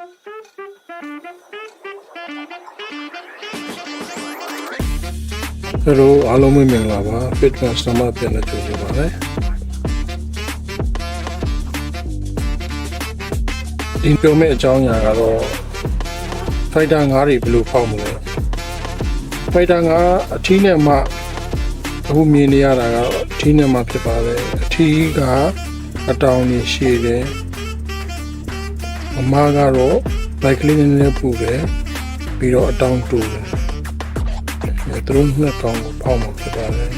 ကျွန်တော်အားလုံးမင်္ဂလာပါ Fitness စမပြန်နေကြပါမယ်ဒီပြောမယ့်အကြောင်းအရာကတော့ Fighter 9တွေဘယ်လိုဖောက်မလဲ Fighter 9အထီးနဲ့မှအခုမြင်နေရတာကတော့အထီးနဲ့မှဖြစ်ပါတယ်အထီးကအတောင်ကြီးရှည်တယ်အ မားကတော့ bike ကလေးနည်းနည်းပူတယ်ပြီးတော့အတောင်တူတယ်သူတို့နှစ်ကောင်ကိုဖောက်မှာဖြစ်ပါတယ်။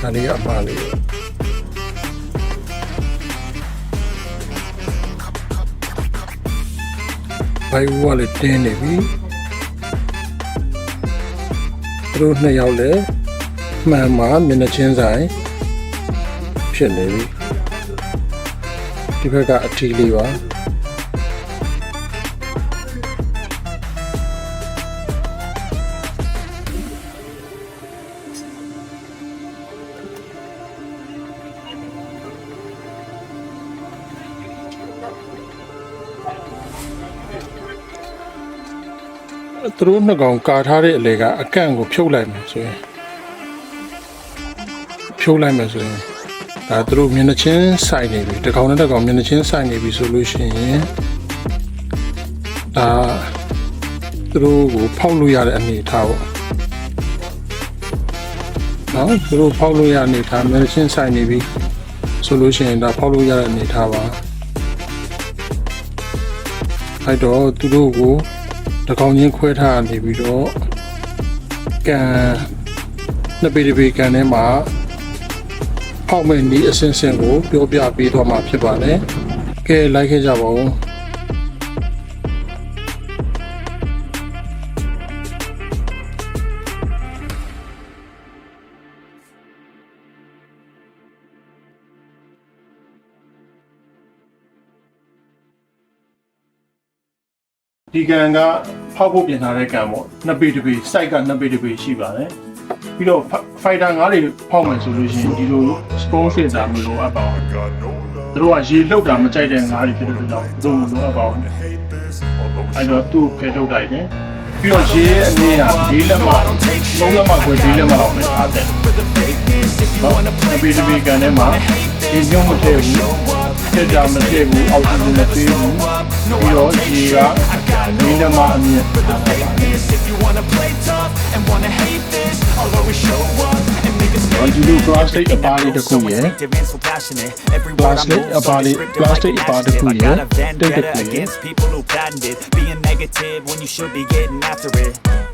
ဒါလေးကအမှားလေးပဲ။ဘိုင်ဝါလည်းတင်းနေပြီ။သူတို့နှစ်ယောက်လည်းမှန်မှာမျက်နှာချင်းဆိုင်ဖြစ်နေပြီ။ ဒီဘက်ကအထီးလေးပါ။သူတို့နှစ်ကောင်ကာထားတဲ့အလေကအကန့်ကိုဖြုတ်လိုက်မယ်ဆိုရင်ဖြုတ်လိုက်မယ်ဆိုရင် ဒါသူတို့မျက်နှာချင်းဆိုင်နေပြီတစ်ကောင်နဲ့တစ်ကောင်မျက်နှာချင်းဆိုင်နေပြီဆိုလို့ရှိရင်ဒါသူတို့ကိုဖောက်လို့ရတဲ့အနေအထားပေါ့နော်သူတို့ဖောက်လို့ရတဲ့အနေအထားမျက်နှာချင်းဆိုင်နေပြီဆိုလို့ရှိရင်ဒါဖောက်လို့ရတဲ့အနေအထားပါအဲ့တော့သူတို့ကိုတကောင်ချင်းခွဲထားနေပြီးတော့ကန်နှစ်ပေတစ်ပေကန်ထဲမှာ ဖောက်မဲ့နီးအစင်းစင်းကိုပြောပြပေးတော့မှာဖြစ်ပါတယ်။ကဲလိုက်ခဲ့ကြပါဦး။ဒီကန်ကဖောက်ဖို့ပြင်ထားတဲ့ကန်ပေါ့နှစ်ပေတစ်ပေ site ကနှစ်ပေတစ်ပေရှိပါတယ် ပြီးတော့ fighter ငါးတွေဖောက်မယ်ဆိုလို့ရှိရင်ဒီလို spawn filter မလိုအပ်ပါဘူးသူတို့ကရေလှုပ်တာမကြိုက်တဲ့ငါးတွေဖြစ်တဲ့ကြောင့်သူတို့မလိုအပ်ပါဘူးအဲ့တော့သူ့ဖယ်ထုတ်လိုက်တယ်ပြီးတော့ရေရဲ့အနေက၄လက်မသုံးလက်မခွဲ၄လက်မလောက်နဲ့ထားတယ်ဟုတ်နှစ်ပေတစ်ပေကန်ထဲမှာဒီညုံမထည့်ဘူးထည့်ကြမထည့်ဘူးအောက်ဆီဂျင်မပေးဘူးပြီးတော့ရေက got no love for the fakeness If you wanna play tough and wanna hate this I'll always show up the kuye it Against people who patented Being negative when you should be getting after it.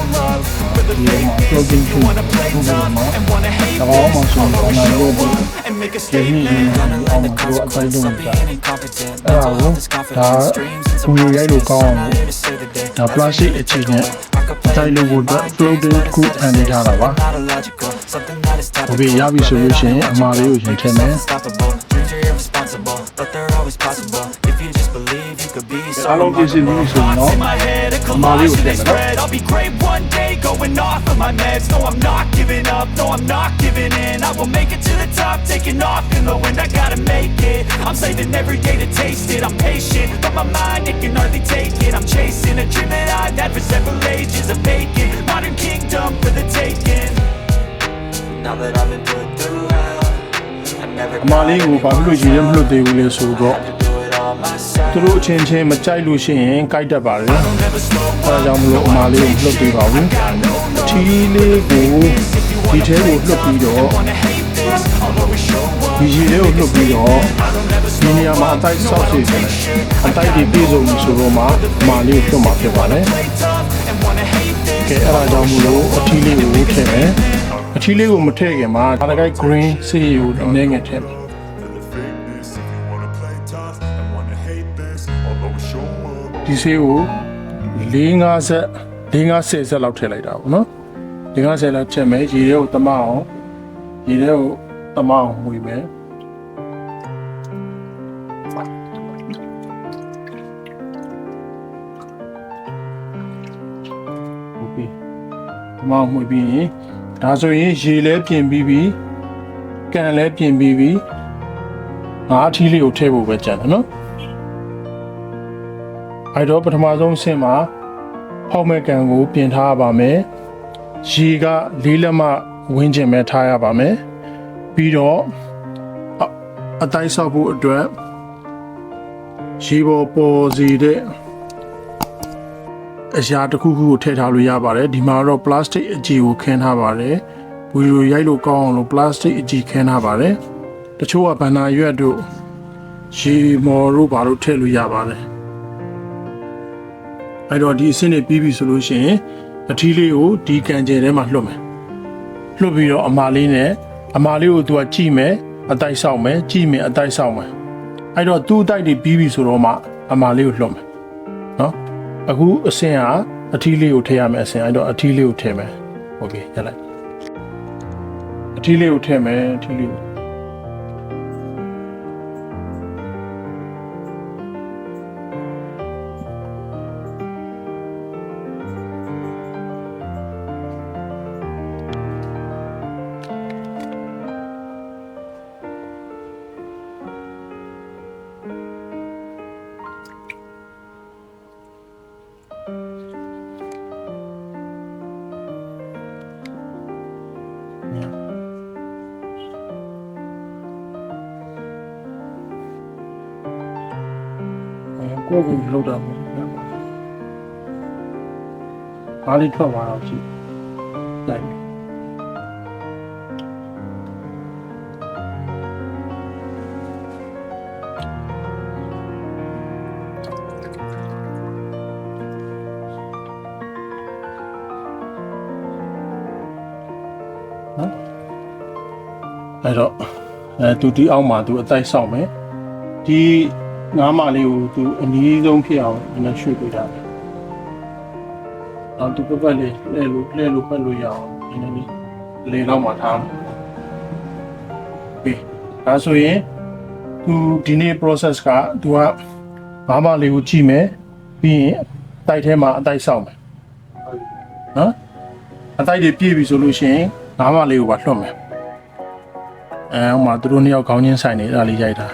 love for the Ini yang mah fakeness clothing If you too. wanna play Clothing tough mah. and wanna hate Saka ako this mga I'll always sunod, show ano, up and make a Kaya hindi statement yung Gonna learn the mga consequence of tayo being incompetent အဲ့ဒါ Mental ကို health is ဒါ confidence Dreams and ဘူရိုရိုက်လို့ကောင်းအောင် here to say today ဒါ plastic အခြေနဲ့တိုက်လို့ဖို့အတွက် floating တစ်ခုဖန်တီးထားတာပါဟိုဘေးရပြီဆိုလို့ရှိရင်အမှားလေးကိုရင်ထည့်မယ် Dreams are irresponsible but they're always possible if you just believe you could be so အားလုံးပြင်ဆင်ပြီးဆိုရင်တော့ in my head, a အမှားလေးကို collage ထည့် they မယ်နော် spread. I'll be great one day, going off of my meds. No, I'm not giving up. No, I'm not giving in. I will make it to the top, taking off in the wind. I gotta make it. I'm saving every day to taste it. I'm patient, but my mind it can hardly take it. I'm chasing a dream that I've had for several ages. A vacant modern kingdom for the taking. Now that I've been put through hell, I never အမှားလေးကိုဘာဖြစ်လို့ရေထဲမလွတ်သေးဘူးလဲဆိုတော့ သူတို့အချင်းချင်းမကြိုက်လို့ရှိရင်ကြိုက်တတ်ပါတယ် Don't ever slow အဲဒါကြောင့်မလို့အမာလေးကိုလှုပ်ပေးပါဘူးအထီးလေးကိုဒီထဲကိုလှုပ်ပြီးတော့ wanna hate this I'll always show up ဒီရေလေးကိုလှုပ်ပြီးတော့ဒီနေရာမှာအတိုက်ဆောက်စီတယ်အတိုက်ဒီပြေဆုံးပြီဆိုတော့မှအမာလေးကိုလှုပ်မှာဖြစ်ပါတယ် play tough and wanna hate this ကဲအဲ့ဒါကြောင့်မလို့အထီးလေးကိုထည့်မယ်အထီးလေးကိုမထည့်ခင်မှာဒါတကိုက် green ဆေးကိုအနည်းငယ်ထည့်မယ် ဒီဆေးကို၄50ဆက်၄50ဆက်လောက်ထည့်လိုက်တာပေါ့နော်၄50လောက်ထည့်မယ်ရေထဲကိုတမအောင်ရေထဲကိုတမအောင်မှွေမယ်ဟုတ်ပြီတမအောင်မှွေပြီးရင်ဒါဆိုရင်ရေလဲပြင်ပြီးပြီကန်လဲပြင်ပြီးပြီငါးအထီးလေးကိုထည့်ဖို့ပဲကြံတယ်နော် အဲ့တော့ပထမဆုံးအဆင့်မှာဖောက်မဲ့ကန်ကိုပြင်ထားရပါမယ်။ရေကလေးလက်မဝင်းကျင်မဲ့ထားရပါမယ်။ပြီးတော့အအတိုင်းဆောက်ဖို့အတွက်ရေပေါ်ပေါ်စီတဲ့အရာတစ်ခုခုကိုထည့်ထားလို့ရပါတယ်။ဒီမှာတော့ plastic အကြည်ကိုခင်းထားပါတယ်။ဝီလိုရိုက်လို့ကောင်းအောင်လို့ plastic အကြည်ခင်းထားပါတယ်။တချို့ကဘန္နာရွက်တို့ရေမော်တို့ဘာလို့ထည့်လို့ရပါတယ်။ အဲ့တော့ဒီအဆင့်နဲ့ပြီးပြီဆိုလို့ရှိရင်အထီးလေးကိုဒီကန်ကျယ်ထဲမှာလွှတ်မယ်လွှတ်ပြီးတော့အမာလေးနဲ့အမာလေးကိုသူကကြည့်မယ်အတိုက်ဆောက်မယ်ကြည့်မယ်အတိုက်ဆောက်မယ်အဲ့တော့သူ့အတိုက်တွေပြီးပြီဆိုတော့မှအမာလေးကိုလွှတ်မယ်နော်အခုအဆင့်ကအထီးလေးကိုထည့်ရမယ်အဆင့်အဲ့တော့အထီးလေးကိုထည့်မယ်โอเคရလိုက်အထီးလေးကိုထည့်မယ်အထီးလေးကို လောက်တာပေါ့။ဘာလေးထွက်သွားတော့ကြည့်။လိုက်မယ်နော်အဲ့တော့အဲသူဒီအောက်မှာသူအတိုက်ဆောက်မယ်ဒီ ငါးမလေးကိုသူအနည်းဆုံးဖြစ်အောင်နည်းနည်းရွှေ့ပေးတာပဲနောက်သူပတ်ပတ်လေးလဲလို့လဲလို့ပတ်လို့ရအောင်နည်းနည်းလေးလေတော့မှထားမယ်ပြီဒါဆိုရင်သူဒီနေ့ process ကသူကငါးမလေးကိုကြည့်မယ်ပြီးရင်တိုက်ထဲမှာအတိုက်ဆောက်မယ်နော်အတိုက်တွေပြည့်ပြီဆိုလို့ရှိရင်ငါးမလေးကိုပါလွှတ်မယ်အဲဟိုမှာသူတို့နှစ်ယောက်ခေါင်းချင်းဆိုင်နေအဲ့ဒါလေးရိုက်တာ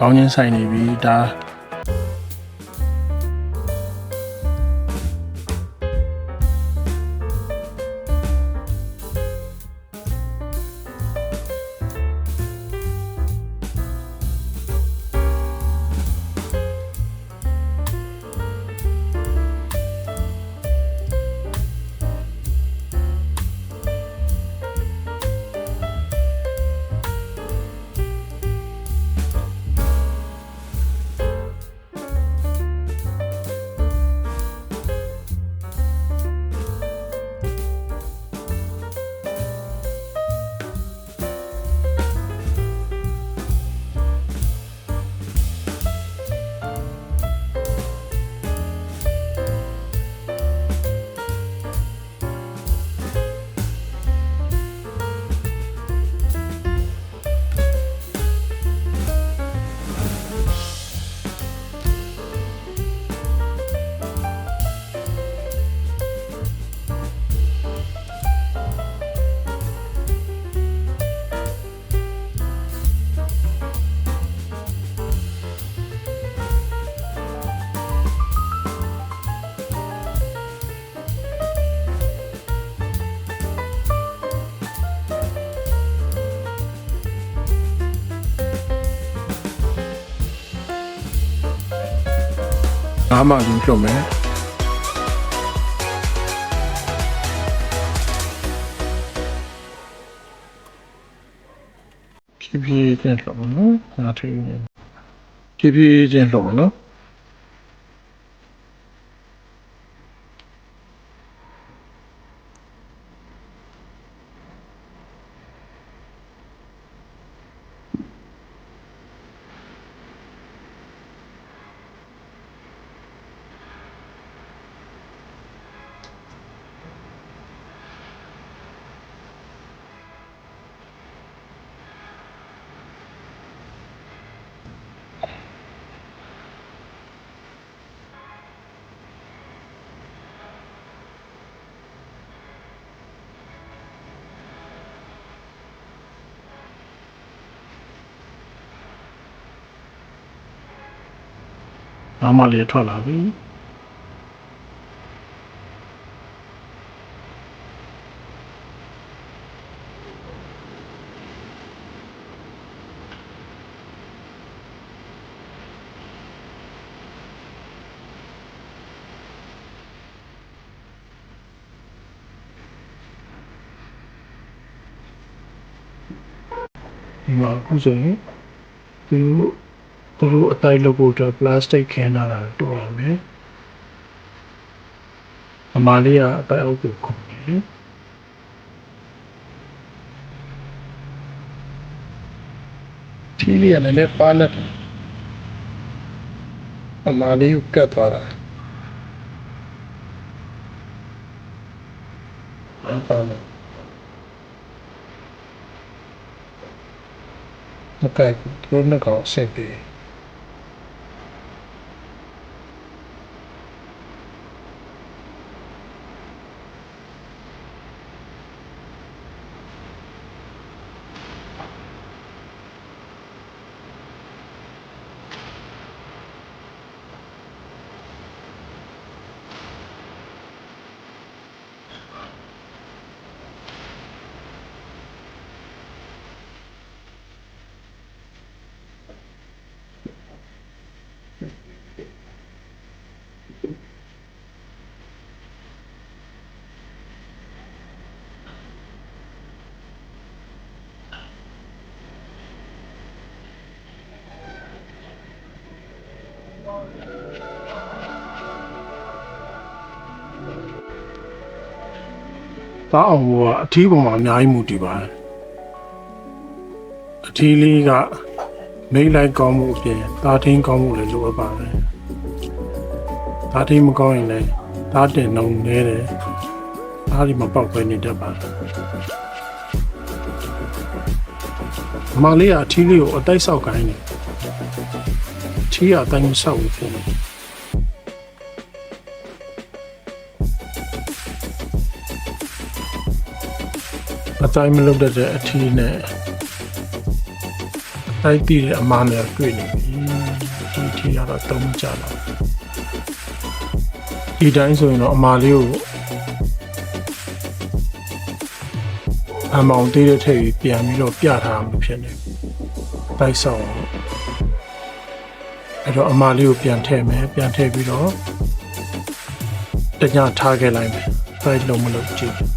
ခေါင်းချင်းဆိုင်နေပြီဒါ ငါးမှလုံးလွတ်မယ်ဖြည်းဖြည်းချင်းလွတ်မယ်နော်ငါထည့်နေဖြည်းဖြည်းချင်းလွတ်မယ်နော် နာမလေးထွက်လာပြီဒီမှာအခုဆိုရင်သူတို့ သူတို့အသိုက်လုပ်ဖို့အတွက် plastic ခင်းထားတာတွေ့ရမယ်။အမားလေးကအသိုက်အောက်ကိုခုန်နေတယ်။ထီးလေးကလည်းလည်းပါလက်တယ်။အမားလေးကိုကတ်သွားတာ။အဲ့ပါလက်မကိုက်ဘူးသူတို့နှစ်ကောင်အဆင်ပြေ။ သားအောင်ဘောကအထီးပေါ်မှာအများကြီးမူတည်ပါတယ်အထီးလေးကမိတ်လိုက်ကောင်းမှုအပြင်သားထင်းကောင်းမှုလည်းလိုအပ်ပါတယ်သားထင်းမကောင်းရင်လည်းသားတင်နှုံနေတယ်သားဒီမပေါက်ပဲနေတတ်ပါတယ်အမလေးကအထီးလေးကိုအတိုက်ဆောက်ခိုင်းတယ်အထီးကအတိုင်းမဆောက်ဘူးဖြစ်နေတယ် အတိုင်းမလုပ်တတ်တဲ့အထီးနဲ့အတိုင်းတည်တဲ့အမားနဲ့တွေ့နေပြီဒီအထီးကတော့တုံးကြတော့ဒီတိုင်းဆိုရင်တော့အမားလေးကိုအမောင်သေးတဲ့ထည့်ပြီးပြန်ပြီးတော့ပြထားမှဖြစ်နေတိုက်ဆောင်အောင်အဲ့တော့အမားလေးကိုပြန်ထည့်မယ်ပြန်ထည့်ပြီးတော့တညထားခဲ့လိုက်မယ်တိုက်လုံးမလို့ကြည့်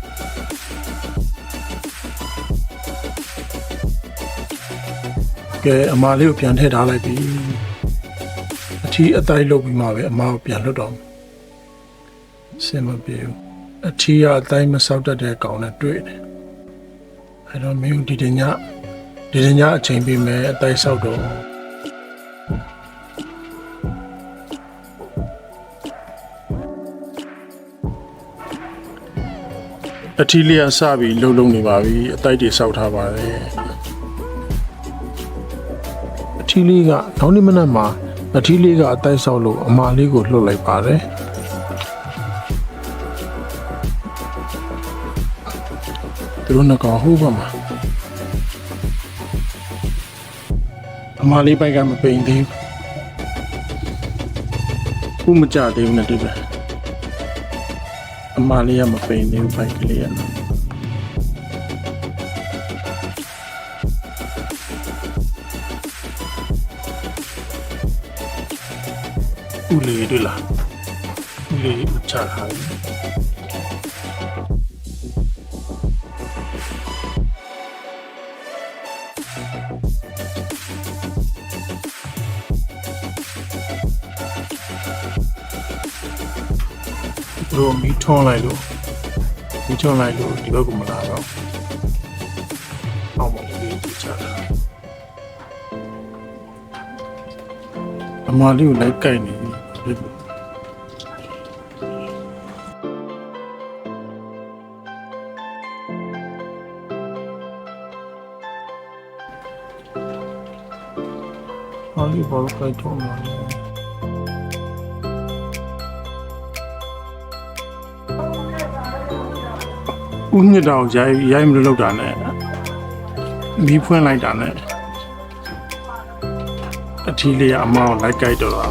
ကဲအမားလေးကိုပြန်ထည့်ထားလိုက်ပြီအထီးအတိုင်းလုပ်ပြီးမှပဲအမားကိုပြန်လွတ်တော့မယ်စင်မပြေဘူးအထီးကအတိုင်းမဆောက်တတ်တဲ့ကောင်နဲ့တွေ့တယ်အဲ့တော့မင်းတို့ဒီတညဒီတညအချိန်ပေးမယ်အတိုင်းဆောက်တော့အထီးလေးကစပြီးလှုပ်လှုပ်နေပါပြီအတိုက်တွေဆောက်ထားပါတယ်အ ထီးလေးကနောက်နေ့မနက်မှာအထီးလေးကအတိုက်ဆောက်လို့အမာလေးကိုလှုပ်လိုက်ပါတယ်သူတို့နှစ်ကောင်ဟိုးပါမှာအမာလေးပိုက်ကမပိန်သေးဘူးခုမကြသေးဘူးနဲ့တွေ့ပဲအမာလေးကမပိန်သေးဘူးပိုက်ကလေးကနော် ဥလေးတွေ့လားဥလေးဥချထားတယ်ဘရိုမီထွန်းလိုက်လို့မီထွန်းလိုက်လို့ဒီဘက်ကမလာတော့အောက်မှာလေးဥချထားအမလေးကိုလိုက်ကြိုက်နေ အားလေးဘာလို့ကြိုက်တော့မှာလဲဦးညစ်တောင်ရိုက်ရိုက်မလို့လောက်တာနဲ့မီးဖွင့်လိုက်တာနဲ့အထီးလေးကအမောင်းလိုက်ကြိုက်တော့တာ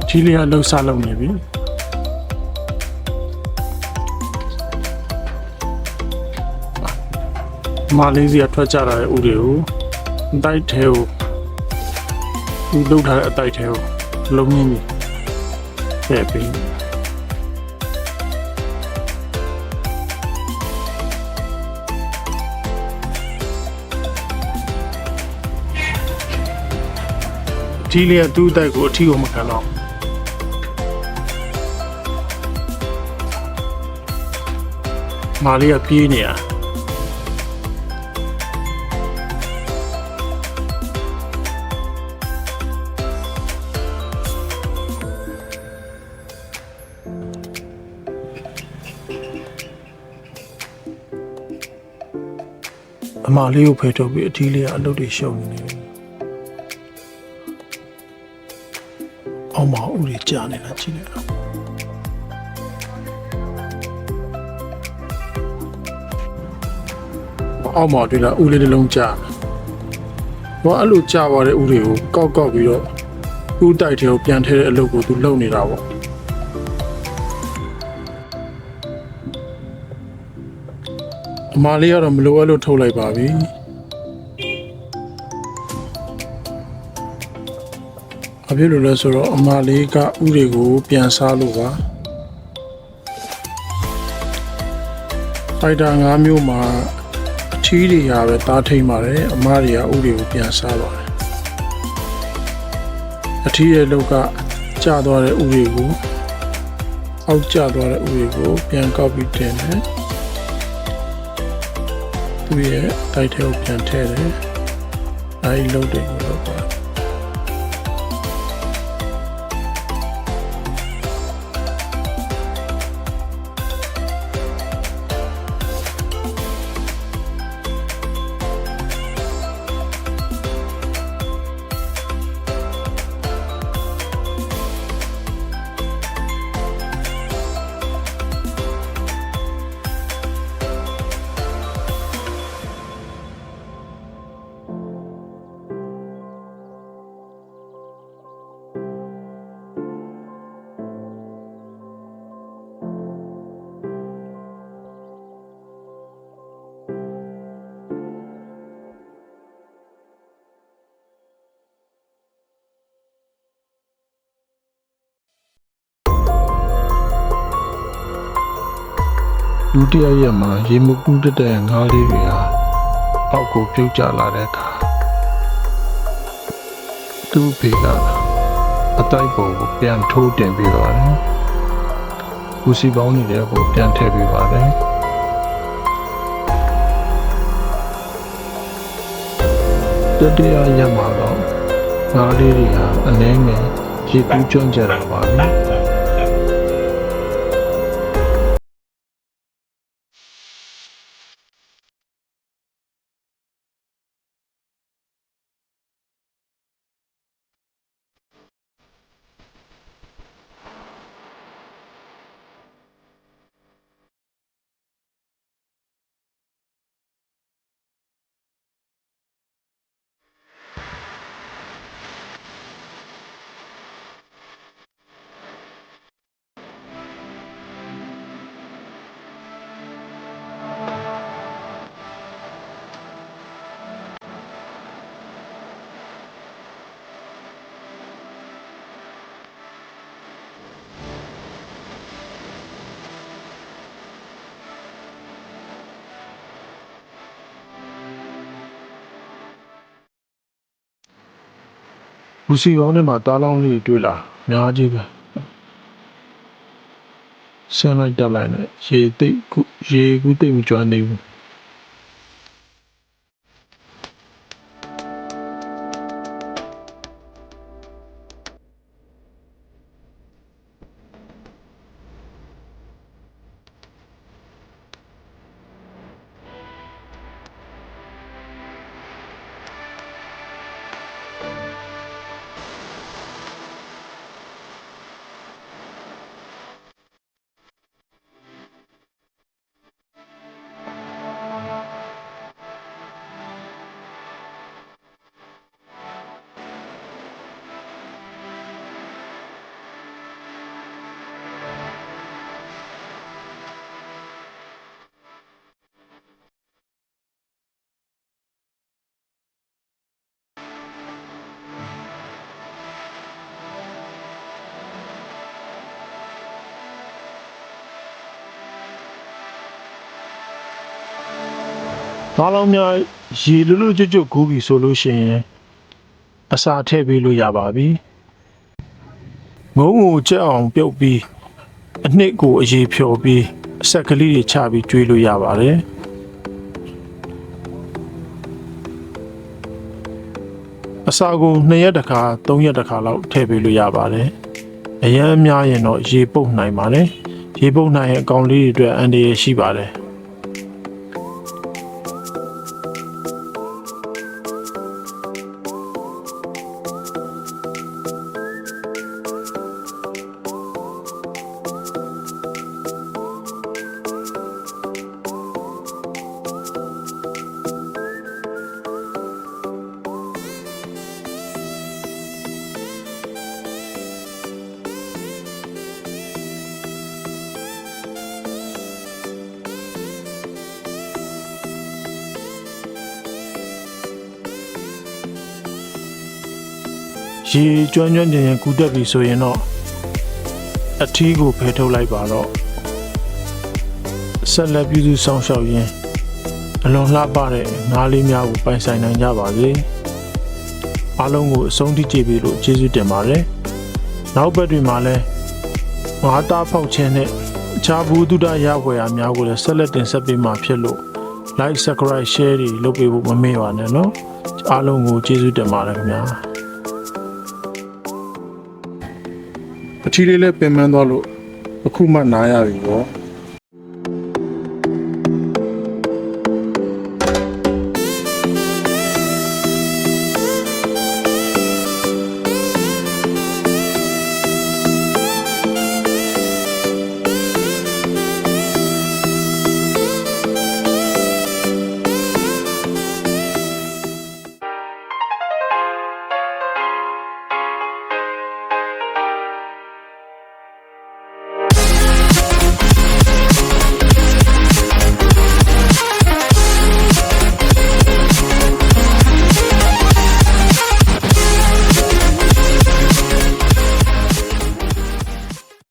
အထီးလေးကလှုပ်ဆလုပ်နေပြီ မာလေးစီကထွက်ကြတာတဲ့ဥတွေကိုအတိုက်ထဲကိုသူလှုပ်ထားတဲ့အတိုက်ထဲကိုလုံးရင်းကြီးထည့်ပြီးအထီးလေးကသူ့အတိုက်ကိုအထီးကိုမခံတော့မာလေးကပြေးနေတာ မလေးကိုဖယ်ထုတ်ပြီးအထီးလေးကအလုပ်တွေရှုံနေတယ်အောက်မှာဥတွေကြာနေတာကြည့်နေတော့အောက်မှာတွေ့တာဥလေးတစ်လုံးကြာဘာအဲ့လိုကြာသွားတဲ့ဥတွေကိုကောက်ကောက်ပြီးတော့ဥတိုက်ထဲကိုပြန်ထည့်တဲ့အလုပ်ကိုသူလုပ်နေတာပေါ့ အမလေးကတော့မလိုအပ်လို့ထုတ်လိုက်ပါပြီအဖြစ်လို့လဲဆိုတော့အမလေးကဥတွေကိုပြန်စားလို့ပါဖိုက်တာ၅မျိုးမှာအထီးတွေရပဲတားထိန်ပါတယ်အမတွေကဥတွေကိုပြန်စားပါတယ်အထီးရဲ့လောက်ကကျသွားတဲ့ဥတွေကိုအောက်ကျသွားတဲ့ဥတွေကိုပြန်ကောက်ပြီးတင်တယ် သူရဲ့တိုက်ထဲကိုပြန်ထည့်တယ်အဲဒီလုပ်တွေကိုလု ဒုတိယရက်မှာရေမကူးတက်တဲ့ငါးလေးတွေဟာအောက်ကိုပြုတ်ကျလာတဲ့အခါသူ့ဖေကအတိုက်ပုံကိုပြန်ထိုးတင်ပြီးတော့တယ်။ဦးစီပေါင်းနေတဲ့ကိုပြန်ထည့်ပြီးပါတယ်။တတိယရက်မှာတော့ငါးလေးတွေဟာအနှဲငယ်ရေကူးကျွမ်းကြတာပါပဲ။ ဘူစီပေါင်းထဲမှာတားလောင်းလေးတွေတွေ့လာအများကြီးပဲဆင်းလိုက်တက်လိုက်နဲ့ရေသိပ်ခုရေကူးသိပ်မကျွမ်းသေးဘူး။ ဘာလုံးများရေလွတ်လွတ်ကျွတ်ကျွတ်ကူးပြီဆိုလို့ရှိရင်အစာထည့်ပေးလို့ရပါပြီ။ငုံကိုကြက်အောင်ပြုတ်ပြီးအနှစ်ကိုအရေဖြော်ပြီးအဆက်ကလေးတွေချပြီးကျွေးလို့ရပါတယ်။အစာကို2ရက်တစ်ခါ3ရက်တစ်ခါလောက်ထည့်ပေးလို့ရပါတယ်။အရမ်းများရင်တော့ရေပုတ်နိုင်ပါတယ်။ရေပုတ်နိုင်ရင်အကောင်လေးတွေအတွက်အန္တရာယ်ရှိပါတယ်။ ရေကျွမ်းကျွမ်းကျင်ကျင်ကူတက်ပြီဆိုရင်တော့အထီးကိုဖယ်ထုတ်လိုက်ပါတော့ဆက်လက်ပြုစုစောင့်ရှောက်ရင်းအလွန်လှပတဲ့ငါးလေးများကိုပိုင်ဆိုင်နိုင်ကြပါစေအားလုံးကိုအဆုံးထိကြည့်ပြီးလို့ကျေးဇူးတင်ပါတယ်နောက်ဘက်တွေမှာလည်းငါးသားဖောက်ခြင်းနဲ့အခြားဘူးတုဒရဝယ်ရာများကိုလည်းဆက်လက်တင်ဆက်ပေးမှာဖြစ်လို့ like subscribe share တွေလုပ်ပေးဖို့မမေ့ပါနဲ့နော်အားလုံးကိုကျေးဇူးတင်ပါတယ်ခင်ဗျာ အထီးလေးလည်းပင်ပန်းသွားလို့အခုမှနားရပြီပေါ့